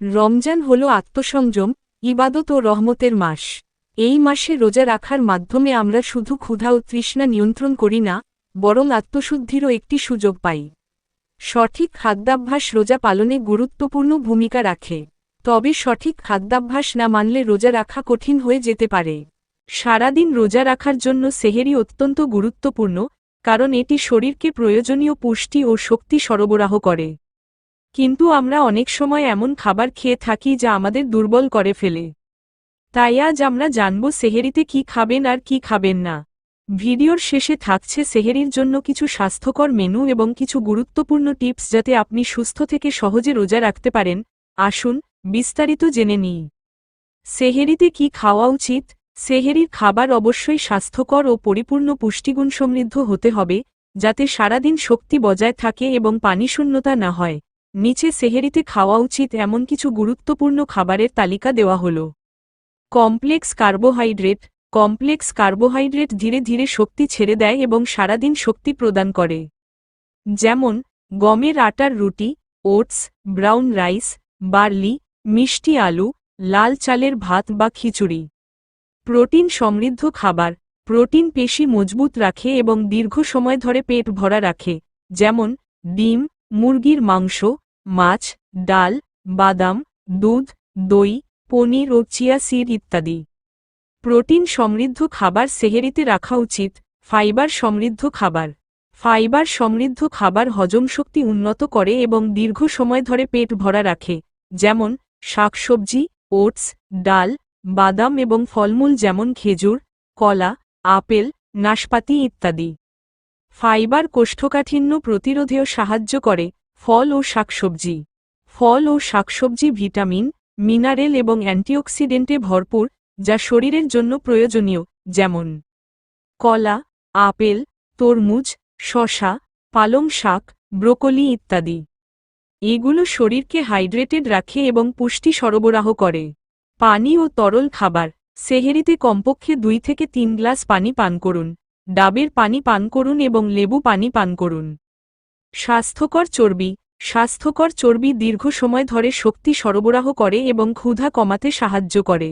রমজান হল আত্মসংযম, ইবাদত ও রহমতের মাস। এই মাসে রোজা রাখার মাধ্যমে আমরা শুধু ক্ষুধা ও তৃষ্ণা নিয়ন্ত্রণ করি না, বরং আত্মশুদ্ধিরও একটি সুযোগ পাই। সঠিক খাদ্যাভ্যাস রোজা পালনে গুরুত্বপূর্ণ ভূমিকা রাখে। তবে সঠিক খাদ্যাভ্যাস না মানলে রোজা রাখা কঠিন হয়ে যেতে পারে। সারাদিন রোজা রাখার জন্য সেহেরি অত্যন্ত গুরুত্বপূর্ণ, কারণ এটি শরীরকে প্রয়োজনীয় পুষ্টি ও শক্তি সরবরাহ করে। কিন্তু আমরা অনেক সময় এমন খাবার খেয়ে থাকি যা আমাদের দুর্বল করে ফেলে। তাই আজ আমরা জানব সেহেরিতে কি খাবেন আর কি খাবেন না। ভিডিওর শেষে থাকছে সেহেরির জন্য কিছু স্বাস্থ্যকর মেনু এবং কিছু গুরুত্বপূর্ণ টিপস যাতে আপনি সুস্থ থেকে সহজে রোজা রাখতে পারেন। আসুন বিস্তারিত জেনে নিই। সেহেরিতে কি খাওয়া উচিত? সেহেরির খাবার অবশ্যই স্বাস্থ্যকর ও পরিপূর্ণ পুষ্টিগুণ সমৃদ্ধ হতে হবে, যাতে সারাদিন শক্তি বজায় থাকে এবং পানিশূন্যতা না হয়। নিচে সেহেরিতে খাওয়া উচিত এমন কিছু গুরুত্বপূর্ণ খাবারের তালিকা দেওয়া হল। কমপ্লেক্স কার্বোহাইড্রেট কমপ্লেক্স কার্বোহাইড্রেট ধীরে ধীরে শক্তি ছেড়ে দেয় এবং সারাদিন শক্তি প্রদান করে। যেমন, গমের আটার রুটি, ওটস, ব্রাউন রাইস, বার্লি, মিষ্টি আলু, লাল চালের ভাত বা খিচুড়ি। প্রোটিন সমৃদ্ধ খাবার, প্রোটিন পেশি মজবুত রাখে এবং দীর্ঘ সময় ধরে পেট ভরা রাখে, যেমন, ডিম, মুরগির মাংস মাছ, ডাল, বাদাম, দুধ, দই, পনির ও চিয়া সিড ইত্যাদি। প্রোটিন সমৃদ্ধ খাবার সেহেরিতে রাখা উচিত, ফাইবার সমৃদ্ধ খাবার। ফাইবার সমৃদ্ধ খাবার হজম শক্তি উন্নত করে এবং দীর্ঘ সময় ধরে পেট ভরা রাখে, যেমন শাকসবজি, ওটস, ডাল, বাদাম এবং ফলমূল যেমন খেজুর, কলা, আপেল, নাশপাতি ইত্যাদি। ফাইবার কোষ্ঠকাঠিন্য প্রতিরোধেও সাহায্য করে ফল ও শাকসবজি। ফল ও শাকসবজি ভিটামিন, মিনারেল এবং অ্যান্টিঅক্সিডেন্টে ভরপুর, যা শরীরের জন্য প্রয়োজনীয়, যেমন কলা, আপেল, তরমুজ শশা পালং শাক, ব্রোকলি ইত্যাদি। এগুলো শরীরকে হাইড্রেটেড রাখে এবং পুষ্টি সরবরাহ করে। পানি ও তরল খাবার, সেহেরিতে কমপক্ষে দুই থেকে তিন গ্লাস পানি পান করুন। ডাবের পানি পান করুন এবং লেবু পানি পান করুন। স্বাস্থ্যকর চর্বি। স্বাস্থ্যকর চর্বি দীর্ঘ সময় ধরে শক্তি সরবরাহ করে এবং ক্ষুধা কমাতে সাহায্য করে।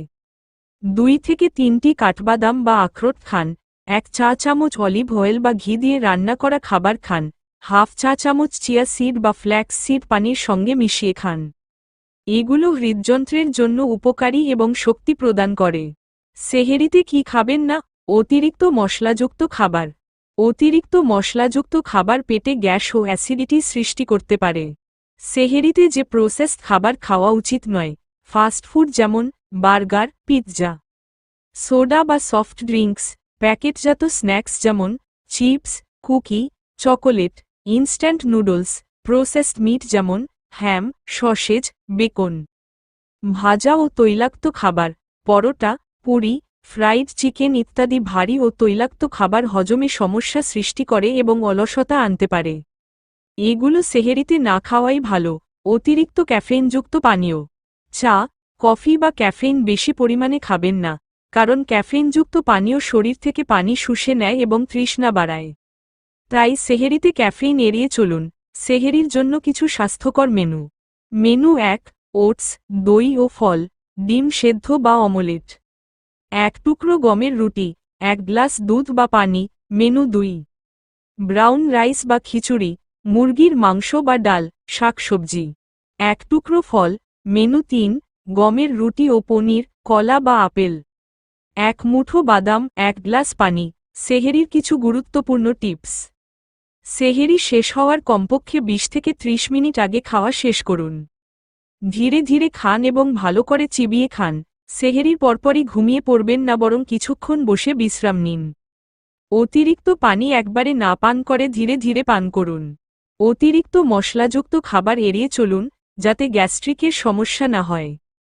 দুই থেকে তিনটি কাঠবাদাম বা আখরোট খান, এক চা চামচ অলিভ অয়েল বা ঘি দিয়ে রান্না করা খাবার খান, হাফ চা চামচ চিয়া সিড বা ফ্ল্যাক্স সিড পানির সঙ্গে মিশিয়ে খান। এগুলো হৃদযন্ত্রের জন্য উপকারী এবং শক্তি প্রদান করে। সেহেরিতে কি খাবেন না? অতিরিক্ত মশলাযুক্ত খাবার। অতিরিক্ত মশলাযুক্ত খাবার পেটে গ্যাস ও অ্যাসিডিটি সৃষ্টি করতে পারে। সেহেরিতে যে প্রসেসড খাবার খাওয়া উচিত নয় ফাস্টফুড যেমন বার্গার, পিৎজা, সোডা বা সফট ড্রিঙ্কস, প্যাকেটজাত স্ন্যাক্স যেমন chips, cookie, chocolate, instant noodles, processed meat যেমন হ্যাম, সসেজ, বেকন। ভাজা ও তৈলাক্ত খাবার, পরোটা, পুরি ফ্রাইড চিকেন ইত্যাদি ভারী ও তৈলাক্ত খাবার হজমে সমস্যা সৃষ্টি করে এবং অলসতা আনতে পারে। এগুলো সেহেরিতে না খাওয়াই ভালো। অতিরিক্ত ক্যাফেইনযুক্ত পানীয়। চা, কফি বা ক্যাফেইন বেশি পরিমাণে খাবেন না, কারণ ক্যাফেইনযুক্ত পানীয় শরীর থেকে পানি শুষে নেয় এবং তৃষ্ণা বাড়ায়। তাই সেহেরিতে ক্যাফেইন এড়িয়ে চলুন। সেহেরির জন্য কিছু স্বাস্থ্যকর মেনু। মেনু এক, ওটস, দই ও ফল, ডিম সেদ্ধ বা অমলেট। এক টুকরো গমের রুটি, এক গ্লাস দুধ বা পানি, মেনু দুই। ব্রাউন রাইস বা খিচুড়ি, মুরগির মাংস বা ডাল, শাকসবজি। এক টুকরো ফল, মেনু তিন, গমের রুটি ও পনির, কলা বা আপেল। এক মুঠো বাদাম, এক গ্লাস পানি, সেহেরির কিছু গুরুত্বপূর্ণ টিপস। সেহেরি শেষ হওয়ার কমপক্ষে ২০ থেকে ৩০ মিনিট আগে খাওয়া শেষ করুন। ধীরে ধীরে খান এবং ভালো করে চিবিয়ে খান। সেহেরির পরপরই ঘুমিয়ে পড়বেন না বরং কিছুক্ষণ বসে বিশ্রাম নিন। অতিরিক্ত পানি একবারে না পান করে ধীরে ধীরে পান করুন। অতিরিক্ত মশলাযুক্ত খাবার এড়িয়ে চলুন, যাতে গ্যাস্ট্রিকের সমস্যা না হয়।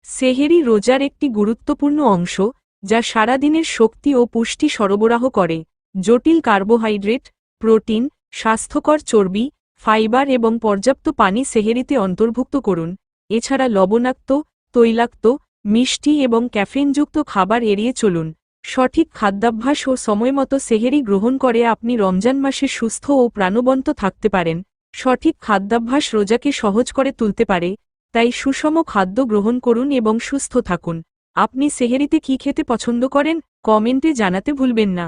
সেহেরি রোজার একটি গুরুত্বপূর্ণ অংশ, যা সারাদিনের শক্তি ও পুষ্টি সরবরাহ করে। জটিল কার্বোহাইড্রেট, প্রোটিন, স্বাস্থ্যকর চর্বি, ফাইবার এবং পর্যাপ্ত পানি সেহেরিতে অন্তর্ভুক্ত করুন। এছাড়া লবণাক্ত, তৈলাক্ত মিষ্টি এবং ক্যাফেনযুক্ত খাবার এড়িয়ে চলুন। সঠিক খাদ্যাভ্যাস ও সময়মতো সেহেরি গ্রহণ করে আপনি রমজান মাসে সুস্থ ও প্রাণবন্ত থাকতে পারেন। সঠিক খাদ্যাভ্যাস রোজাকে সহজ করে তুলতে পারে, তাই সুষম খাদ্য গ্রহণ করুন এবং সুস্থ থাকুন। আপনি সেহেরিতে কি খেতে পছন্দ করেন? কমেন্টে জানাতে ভুলবেন না।